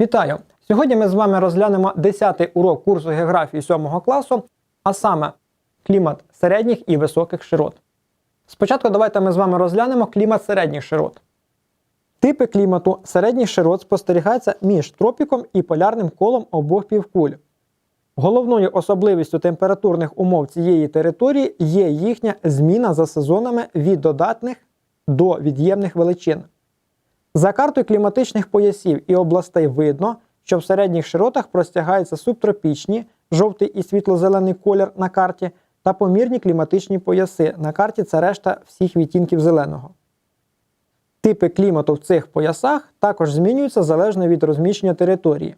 Вітаю! Сьогодні ми з вами розглянемо 10-й урок курсу географії 7 класу, а саме клімат середніх і високих широт. Спочатку давайте ми з вами розглянемо клімат середніх широт. Типи клімату середніх широт спостерігаються між тропіком і полярним колом обох півкуль. Головною особливістю температурних умов цієї території є їхня зміна за сезонами від додатних до від'ємних величин. За картою кліматичних поясів і областей видно, що в середніх широтах простягаються субтропічні, жовтий і світло-зелений колір на карті, та помірні кліматичні пояси. На карті це решта всіх відтінків зеленого. Типи клімату в цих поясах також змінюються залежно від розміщення території.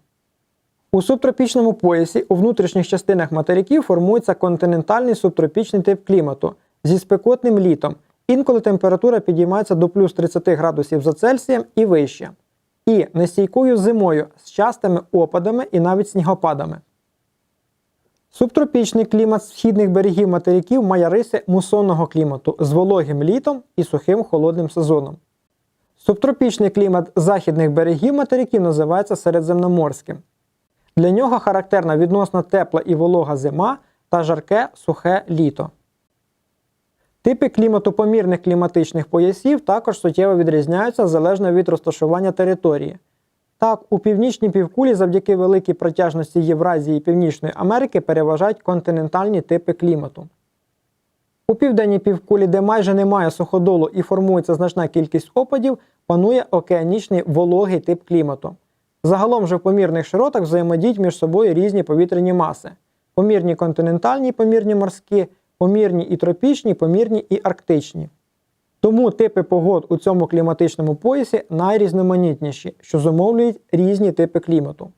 У субтропічному поясі у внутрішніх частинах материків формується континентальний субтропічний тип клімату зі спекотним літом. Інколи температура підіймається до плюс 30 градусів за Цельсієм і вище, і нестійкою зимою з частими опадами і навіть снігопадами. Субтропічний клімат східних берегів материків має риси мусонного клімату з вологим літом і сухим холодним сезоном. Субтропічний клімат західних берегів материків називається середземноморським. Для нього характерна відносно тепла і волога зима та жарке сухе літо. Типи клімату помірних кліматичних поясів також суттєво відрізняються залежно від розташування території. Так, у північній півкулі завдяки великій протяжності Євразії і Північної Америки переважають континентальні типи клімату. У південній півкулі, де майже немає суходолу і формується значна кількість опадів, панує океанічний вологий тип клімату. Загалом же в помірних широтах взаємодіють між собою різні повітряні маси: помірні континентальні, помірні морські, помірні і тропічні, помірні і арктичні. Тому типи погод у цьому кліматичному поясі найрізноманітніші, що зумовлюють різні типи клімату.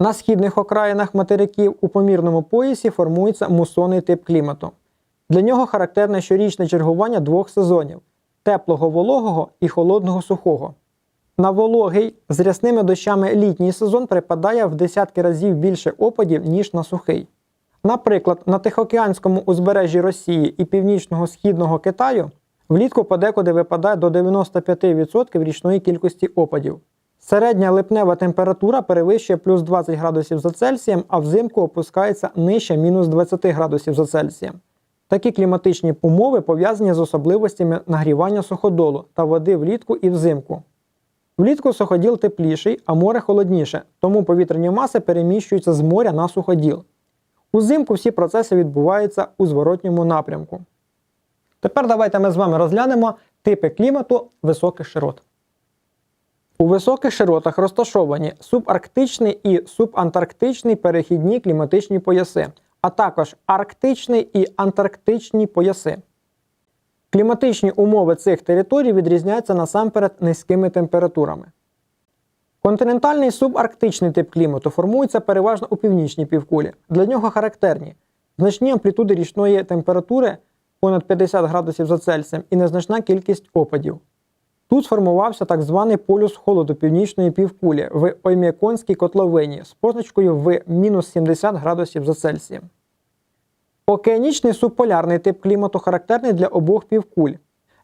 На східних окраїнах материків у помірному поясі формується мусонний тип клімату. Для нього характерне щорічне чергування двох сезонів теплого вологого і холодного сухого. На вологий з рясними дощами літній сезон припадає в десятки разів більше опадів, ніж на сухий. Наприклад, на Тихоокеанському узбережжі Росії і північного східного Китаю влітку подекуди випадає до 95% річної кількості опадів. Середня липнева температура перевищує плюс 20 градусів за Цельсієм, а взимку опускається нижче мінус 20 градусів за Цельсієм. Такі кліматичні умови пов'язані з особливостями нагрівання суходолу та води влітку і взимку. Влітку суходіл тепліший, а море холодніше, тому повітряні маси переміщуються з моря на суходіл. Узимку всі процеси відбуваються у зворотньому напрямку. Тепер давайте ми з вами розглянемо типи клімату високих широт. У високих широтах розташовані субарктичний і субантарктичний перехідні кліматичні пояси, а також арктичний і антарктичні пояси. Кліматичні умови цих територій відрізняються насамперед низькими температурами. Континентальний субарктичний тип клімату формується переважно у північній півкулі. Для нього характерні значні амплітуди річної температури понад 50 градусів за Цельсієм і незначна кількість опадів. Тут сформувався так званий полюс холоду північної півкулі в Оймяконській котловині з позначкою в мінус 70 градусів за Цельсієм. Океанічний субполярний тип клімату характерний для обох півкуль.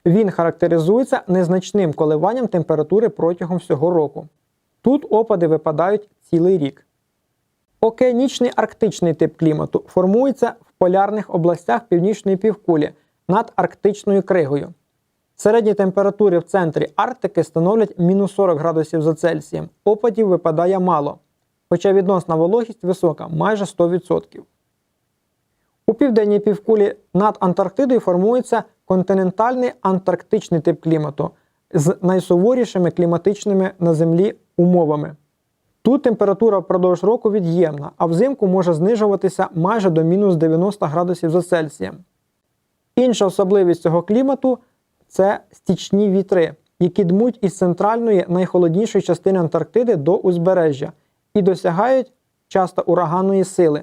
Він характеризується незначним коливанням температури протягом всього року. Тут опади випадають цілий рік. Океанічний арктичний тип клімату формується в полярних областях північної півкулі над арктичною кригою. Середні температури в центрі Арктики становлять мінус 40 градусів за Цельсієм. Опадів випадає мало, хоча відносна вологість висока майже 100%. У південній півкулі над Антарктидою формується континентальний антарктичний тип клімату з найсуворішими кліматичними на Землі умовами. Тут температура впродовж року від'ємна, а взимку може знижуватися майже до мінус 90 градусів за Цельсієм. Інша особливість цього клімату це стічні вітри, які дмуть із центральної найхолоднішої частини Антарктиди до узбережжя і досягають часто ураганної сили.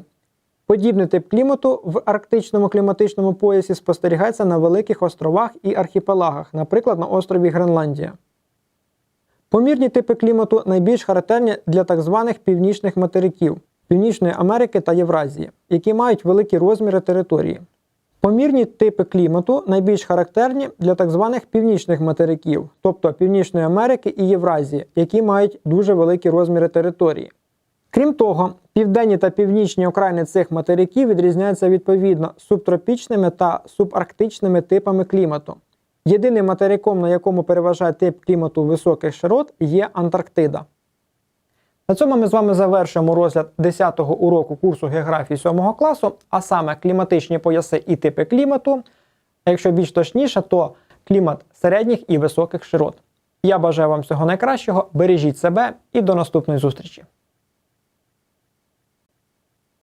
Подібний тип клімату в арктичному кліматичному поясі спостерігається на великих островах і архіпелагах, наприклад, на острові Гренландія. Помірні типи клімату найбільш характерні для так званих північних материків Північної Америки та Євразії, які мають великі розміри території. Помірні типи клімату найбільш характерні для так званих північних материків, тобто Північної Америки і Євразії, які мають дуже великі розміри території. Крім того, південні та північні окраїни цих материків відрізняються відповідно субтропічними та субарктичними типами клімату. Єдиним материком, на якому переважає тип клімату високих широт, є Антарктида. На цьому ми з вами завершуємо розгляд 10-го уроку курсу географії 7 класу, а саме кліматичні пояси і типи клімату. А якщо більш точніше, то клімат середніх і високих широт. Я бажаю вам всього найкращого, бережіть себе і до наступної зустрічі!